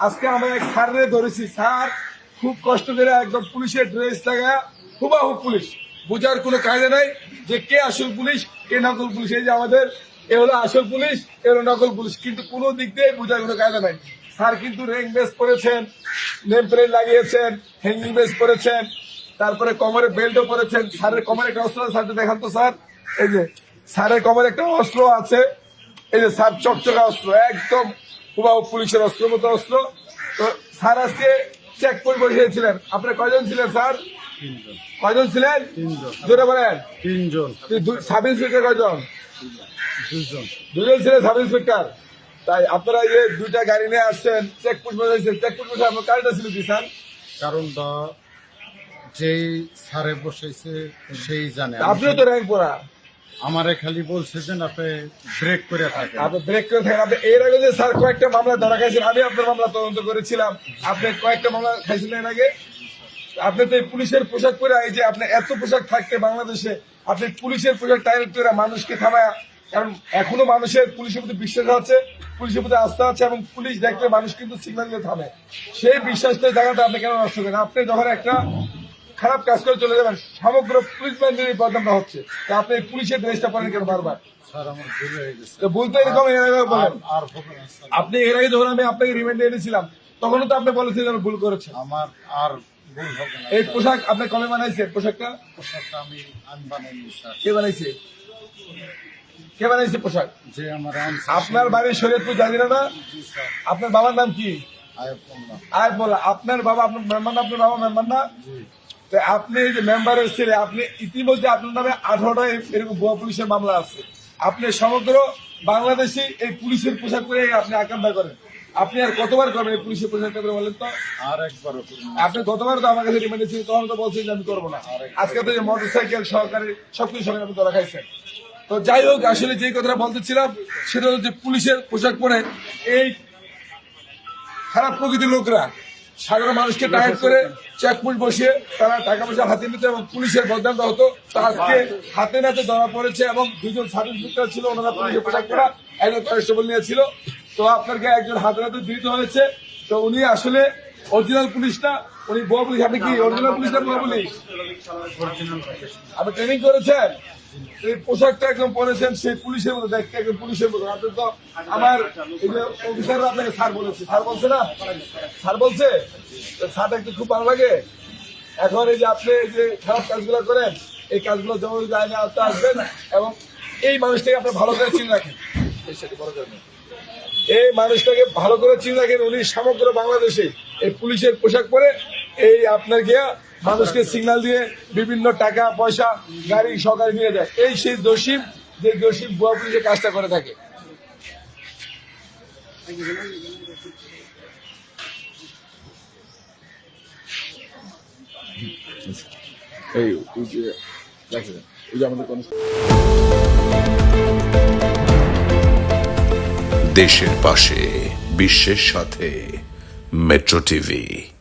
আজকে আমরা ধরেছি। স্যার খুব কষ্ট করে একদম পুলিশের ড্রেস হুবাহু পুলিশ। বোঝার কোনো কায়দা নাই যে কে আসল পুলিশ কে নকল পুলিশ। এই যে আমাদের এ হলো আসল পুলিশ এ নকল পুলিশ। কিন্তু কোনো দিক দিয়ে বোঝার কোনো কায়দা স্যার কিন্তু র্যাঙ্ক বেস পরেছেন নেম প্লেট লাগিয়েছেন হ্যাঙ্গিং বেস পরেছেন তারপরে কোমরে বেল্টও পরেছেন। স্যারের কোমরে একটা অস্ত্র আছে, স্যারকে দেখান তো স্যার। এই যে স্যারের কোমরে একটা অস্ত্র আছে। এই যে স্যার চকচকা অস্ত্র একদম হুবাহু পুলিশের অস্ত্র মতো অস্ত্র। তো স্যার আজকে চেক করে বসিয়েছিলেন আপনার কয়জন ছিলেন স্যার? তিনজন। কয়জন ছিলেন? তিনজন। জোরে বলেন। তিনজন। সাব ইন্সপেক্টর কয়জন? দুজন। দুজন ছিলেন সাব ইন্সপেক্টর তাই আপনারা যে দুইটা গাড়ি নিয়ে আসছেন চেক পোস্ট বসাইছেন চেক পোস্ট বসে আপনার কাজটা ছিল কি স্যার? কারণটা যেই সারে বসেছে সেই জানে। আপনিও তো র্যাঙ্ক পড়া। আমারে খালি বলছে যে আপনি ব্রেক করে থাকেন। আপনি ব্রেক করে থাকেন। আপনি এর আগে যে স্যার কয়েকটা মামলা ধরা খাইছেন আমি আপনার মামলা তদন্ত করেছিলাম। আপনি কয়েকটা মামলা খাইছিলেন এর আগে। আপনি তো এই পুলিশের পোশাক পরে, এই যে আপনি এত পোশাক থাকতে বাংলাদেশে, আপনি পুলিশের পোশাক টাইপ করে মানুষকে থামায়, কারণ এখনও মানুষের পুলিশের প্রতি বিশ্বাস আছে, পুলিশের প্রতি আস্থা আছে, এবং পুলিশ দেখলে মানুষ কিন্তু সিগন্যাল দিয়ে থামে। সেই বিশ্বাসের জায়গাটা আপনি কেন নষ্ট করেন? আপনি যখন একটা খারাপ কাজ করে চলে যাবেন। সমগ্র পুলিশ বাহিনীর বদনামটা হচ্ছে। তা আপনি পুলিশের ড্রেসটা পরেন কেন বারবার? ভুল তো বলতে এরকম এর আগে বলেন। আপনি এর আগে যখন আমি আপনাকে রিমান্ডে এনেছিলাম তখনও তো আপনি বলেছিলেন আমি ভুল করেছেন আমার আর এই পোশাক আপনি কবে বানাইছেন? পোশাকটা? পোশাকটা আমি আমি বানাইনি কে বানাইছে? কে বানাইছে পোশাক? যে আমার আপনার বাড়ির শরীয়তপুর জানিনা না? আপনার বাবার নাম কি? আয়াত মোল্লা। আপনার বাবা আপনার মেম্বার না? আপনার বাবা মেম্বার না? তো আপনি যে মেম্বারের ছেলে আপনি ইতিমধ্যে আপনার নামে আঠারোটা এরকম ভুয়া পুলিশের মামলা আছে। আপনি সমগ্র বাংলাদেশে এই পুলিশের পোশাক পরে আপনি আকাঙ্ক্ষা করেন। আপনি আর কতবার করবেন এই পুলিশের পোশাকটা করে বলেন তো? আর একবারও করুন আপনি গতবার তো আমার কাছে রিমান্ডে ছিল তখন তো বলছেন যে আমি করব না। আজকে তো মোটর সাইকেল সহকারে সবকিছু সঙ্গে আপনি ধরা খাইছেন। তো যাই হোক আসলে যে কথাটা বলতেছিলাম সেটা হচ্ছে পুলিশের পোশাক পরে এই খারাপ প্রকৃতির লোকরা সাধারণ মানুষকে টাইট করে চেকপোস্ট বসিয়ে তারা টাকা পয়সা হাতে নিতে এবং পুলিশের বদনাম হতো। তা আজকে হাতে নাতে ধরা পড়েছে এবং দুজন সাব ইন্সপেক্টর ছিল, ওনারা পুলিশের পোশাক করা একজন কনস্টেবল নিয়েছিল তো আপনাকে একজন হাতে নাতে দিতে হয়েছে। তো উনি আসলে অরিজিনাল পুলিশ না উনি বউ পুলিশ আপনি কি অরিজিনাল পুলিশ না বউ পুলিশ আপনি ট্রেনিং করেছেন? এই পোশাকটা একদম পরেছেন, সেই পুলিশের মতো দেখতে, একদম পুলিশের মতো। আপনি তো আমার এই যে অফিসাররা আপনাকে স্যার বলেছে। স্যার বলছে না? স্যার বলছে? স্যার দেখতে খুব ভালো লাগে। এখন এই যে আপনি যে খারাপ কাজগুলো করেন, এই কাজগুলো যেমন আইনে আওতা আসবেন এবং এই মানুষটাকে আপনি ভালো করে চিনে রাখেন। এই মানুষটাকে ভালো করে চিনে রাখেন। উনি সমগ্র বাংলাদেশে এই পুলিশের পোশাক পরে এই আপনার গিয়া মানুষকে সিগন্যাল দিয়ে বিভিন্ন টাকা পয়সা গাড়ি সহকারে নিয়ে যায়। এই সেই দোষী যে দোষী বুয়া পুলিশের কাজটা করে থাকে। এই ওই যে দেখেন ওই যে আমাদের দেশের পাশে বিশ্বের সাথে। Metro TV